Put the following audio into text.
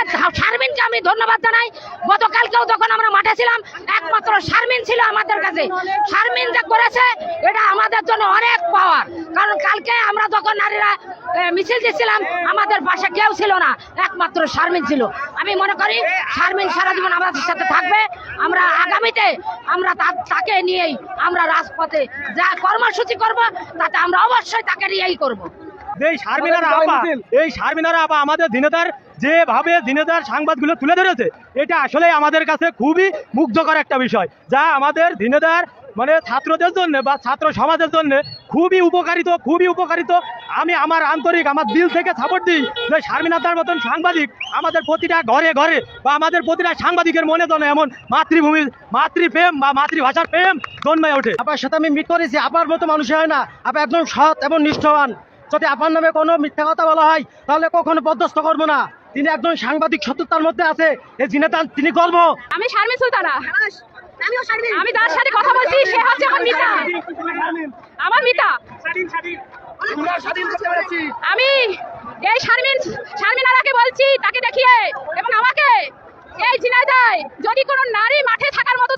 এটা শারমিনকে আমি ধন্যবাদ জানাই। গতকালকেও যখন আমরা মাঠে ছিলাম, একমাত্র শারমিন ছিল আমাদের কাছে। শারমিন যা করেছে, এটা আমাদের জন্য অনেক পাওয়ার কারণ কালকে আমরা যখন নারীরা মিছিল দিচ্ছিলাম, আমাদের পাশে কেউ ছিল না, একমাত্র শারমিন ছিল। আমি মনে করি, শারমিন সারা জীবন আমাদের সাথে থাকবে। আমরা আগামীতে আমরা তাকে নিয়েই আমরা রাজপথে যা কর্মসূচি করব, তাতে আমরা অবশ্যই তাকে নিয়েই করব। এই শারমিনার আপা এই শারমিনার আপা আমাদের দিনেদার যেভাবে দিনেদার সাংবাদগুলো তুলে ধরেছে এটা আসলে আমাদের কাছে খুবই মুগ্ধকর একটা বিষয় যা আমাদের দিনেদার মানে ছাত্রদের জন্য বা ছাত্র সমাজের জন্য খুবই উপকারিত খুবই উপকারিত। আমি আমার আন্তরিক আমার দিল থেকে সাপোর্ট দিই যে শারমিনাদার মতন সাংবাদিক আমাদের প্রতিটা ঘরে ঘরে বা আমাদের প্রতিটা সাংবাদিকের মনে যেন এমন মাতৃভূমি মাতৃপ্রেম বা মাতৃভাষার প্রেম জন্মায় ওঠে। আপার সাথে আমি মিট করেছি আপার মতো মানুষ হয় না আপা একদম সৎ এবং নিষ্ঠবান। যদি আপনার নামে কোনো মিথ্যা কথা বলা হয় তাহলে কখনো বরদাস্ত করব না। তিনি একজন সাংবাদিক সত্যতার মধ্যে আছে এই জিনে তার তিনি গর্ব। আমি শারমিন সুলতানা। আমি যার সাথে কথা বলছি সে হচ্ছে আমার মিতা। আমার মিতা। আমি এই শারমিন শারমিনারাকে বলছি তাকে দেখিয়ে এবং আমাকে এই ঝিনাইদায় যদি কোনো নারী মাঠে থাকার মতো